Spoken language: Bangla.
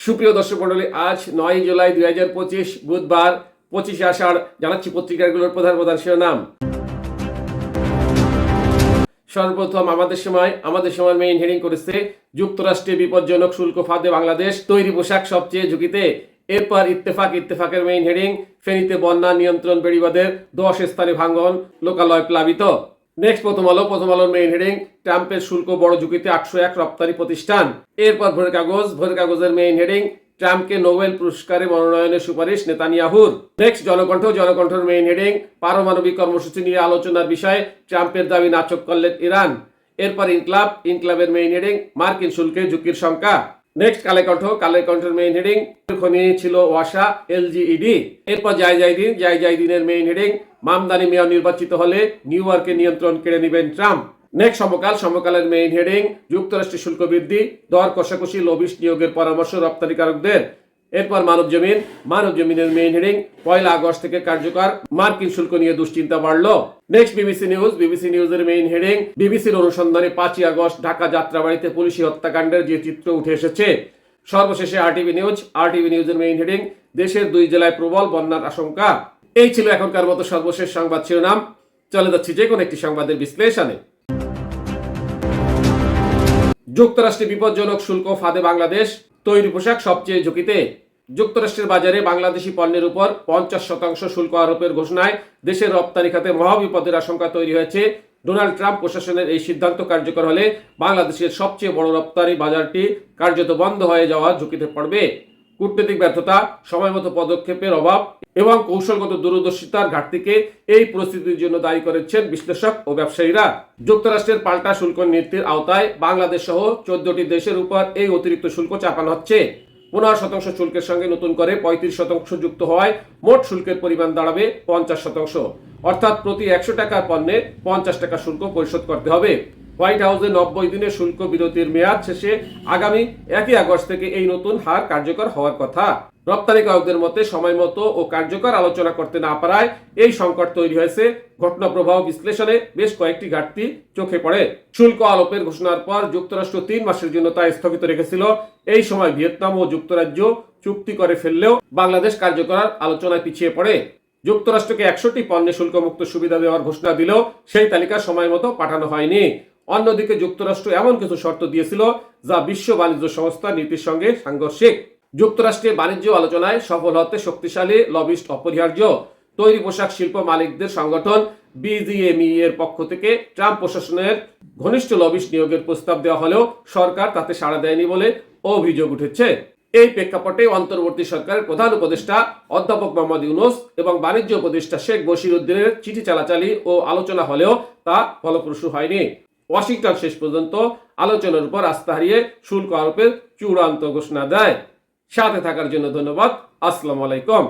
সুপ্রিয় দর্শক মন্ডলী, আজ নয় জুলাই দুই হাজার পঁচিশ, বুধবার পঁচিশে আষাঢ়, জানাচ্ছি পত্রিকাগুলোর প্রধান প্রধান শিরোনাম। সর্বপ্রথম আমাদের সময় আমাদের সময় মেইন হেডিং করেছে যুক্তরাষ্ট্রে বিপজ্জনক শুল্ক ফাঁদে বাংলাদেশ, তৈরি পোশাক সবচেয়ে ঝুঁকিতে। এরপর ইত্তেফাক, ইত্তেফাকের মেইন হেডিং ফেনীতে বন্যা নিয়ন্ত্রণ বেড়িবাদের দশ স্থানে ভাঙ্গন লোকালয় প্লাবিত। নেক্সট প্রথম আলো, প্রথম আলোর মেইন হেডিং ট্রাম্পের শুল্ক বড় ঝুঁকিতে আটশো এক রপ্তানি প্রতিষ্ঠান। এরপর ভোরের কাগজ, ভোরের কাগজের মেইন হেডিং ট্রাম্পকে নোবেল পুরস্কারে মনোনয়নের সুপারিশ নেতানিয়াহুর। নেক্সট জনকণ্ঠ, জনকণ্ঠের মেইন হেডিং পারমাণবিক কর্মসূচি নিয়ে আলোচনার বিষয়ে ট্রাম্পের দাবি নাচক করলেন ইরান। এরপর ইনক্লাব, ইনক্লাবের মেইন হেডিং মার্কিন শুল্কের ঝুঁকির শঙ্কা নেক্সট কালে কণ্ঠ। কালের কণ্ঠের মেইন হেডিং খনি ছিল ওয়াসা এলজিইডি এরপর জায় জায় দিন জায় জায় দিনের মেইন হেডিং মামদানি মেয়র নির্বাচিত হলে নিউ ইয়র্কে নিয়ন্ত্রণ কেড়ে নেবেন ট্রাম্প। নেক্সট সমকাল। সমকালের মেইন হেডিং যুক্তরাষ্ট্রের শুল্ক বৃদ্ধি, দর কষাকষি লবিস নিয়োগের পরামর্শ রপ্তানিকারকদের। এরপর মানব জমিন, মানব জমিনের মেইন হেডিং পয়লা আগস্ট থেকে কার্যকর। মার্কিন শুল্ক নিয়ে দুশ্চিন্তা বাড়ল। নেক্সট বিবিসি নিউজ বিবিসি নিউজের মেইন হেডিং বিবিসির অনুসন্ধানে পাঁচই আগস্ট ঢাকা যাত্রাবাড়িতে পুলিশি হত্যাকাণ্ডের যে চিত্র উঠে এসেছে। সর্বশেষে আরটিভি নিউজ আরটিভি নিউজের মেইন হেডিং দেশের দুই জেলায় প্রবল বন্যার আশঙ্কা। এই ছিল এখনকার মতো সর্বশেষ সংবাদ শিরোনাম। চলে যাচ্ছি যে কোনো একটি সংবাদের বিশ্লেষণে। যুক্তরাষ্ট্রে বিপজ্জনক শুল্ক ফাঁদে বাংলাদেশ, তৈরি পোশাক সবচেয়ে ঝুঁকিতে। যুক্তরাষ্ট্রের বাজারে বাংলাদেশি পণ্যের উপর পঞ্চাশ শতাংশ শুল্ক আরোপের ঘোষণায় দেশের রপ্তানি খাতে মহাবিপদের আশঙ্কা তৈরি হয়েছে। ডোনাল্ড ট্রাম্প প্রশাসনের এই সিদ্ধান্ত কার্যকর হলে বাংলাদেশের সবচেয়ে বড় রপ্তানি বাজারটি কার্যত বন্ধ হয়ে যাওয়ার ঝুঁকিতে পড়বে। কূটনৈতিক ব্যর্থতা, সময়মতো পদক্ষেপের অভাব এবং কৌশলগত দূরদর্শিতার ঘাটতিকে এই পরিস্থিতির জন্য দায়ী করেছেন বিশ্লেষক ও ব্যবসায়ীরা। যুক্তরাষ্ট্রের পাল্টা শুল্ক নীতির আওতায় বাংলাদেশ সহ চোদ্দটি দেশের উপর এই অতিরিক্ত শুল্ক চাপানো হচ্ছে। পনেরো শতাংশ শুল্কের সঙ্গে নতুন করে পঁয়ত্রিশ শতাংশ যুক্ত হওয়ায় মোট শুল্কের পরিমাণ দাঁড়াবে পঞ্চাশ শতাংশ। অর্থাৎ প্রতি একশো টাকার পণ্যে পঞ্চাশ টাকা শুল্ক পরিশোধ করতে হবে। হোয়াইট হাউসে নব্বই দিনের শুল্ক বিরতির মেয়াদ শেষে আগামী একই আগস্ট থেকে এই নতুন হার কার্যকর হওয়ার কথা। রপ্তানিকারকদের মতে সময় মতো ও কার্যকর আলোচনা করতে না পারায় এই সংকট তৈরি হয়েছে। ঘটনা প্রবাহ বিশ্লেষণে বেশ কয়েকটি ঘাটতি চোখে পড়ে। শুল্ক আলোপের ঘোষণার পর যুক্তরাষ্ট্র তিন মাসের জন্য তা স্থগিত রেখেছিল। এই সময় ভিয়েতনাম ও যুক্তরাজ্য চুক্তি করে ফেললেও বাংলাদেশ কার্যকর আলোচনায় পিছিয়ে পড়ে। যুক্তরাষ্ট্রকে একশোটি পণ্যে শুল্কমুক্ত সুবিধা দেওয়ার ঘোষণা দিলেও সেই তালিকা সময় মতো পাঠানো হয়নি। অন্যদিকে যুক্তরাষ্ট্র এমন কিছু শর্ত দিয়েছিল যা বিশ্ব বাণিজ্য সংস্থা নীতির সঙ্গে সাংঘর্ষিক। যুক্তরাষ্ট্রের বাণিজ্য আলোচনায় সফল হতে শক্তিশালী, লবিস্ট, অপরিহার্য তৈরি পোশাক শিল্প মালিকদের সংগঠন বিজিএমই এর পক্ষ থেকে ট্রাম্প প্রশাসনের ঘনিষ্ঠ লবিস্ট নিয়োগের প্রস্তাব দেওয়া হলেও সরকার তাতে সাড়া দেয়নি বলে অভিযোগ উঠেছে। এই প্রেক্ষাপটে অন্তর্বর্তী সরকারের প্রধান উপদেষ্টা অধ্যাপক মোহাম্মদ ইউনুস এবং বাণিজ্য উপদেষ্টা শেখ বশির উদ্দিনের চিঠি চালাচালি ও আলোচনা হলেও তা ফলপ্রসূ হয়নি। ওয়াশিংটন শেষ পর্যন্ত আলোচনার উপর আস্থা হারিয়ে শুল্ক আরোপের চূড়ান্ত ঘোষণা দেয়। সাথে থাকার জন্য ধন্যবাদ। আসসালামু আলাইকুম।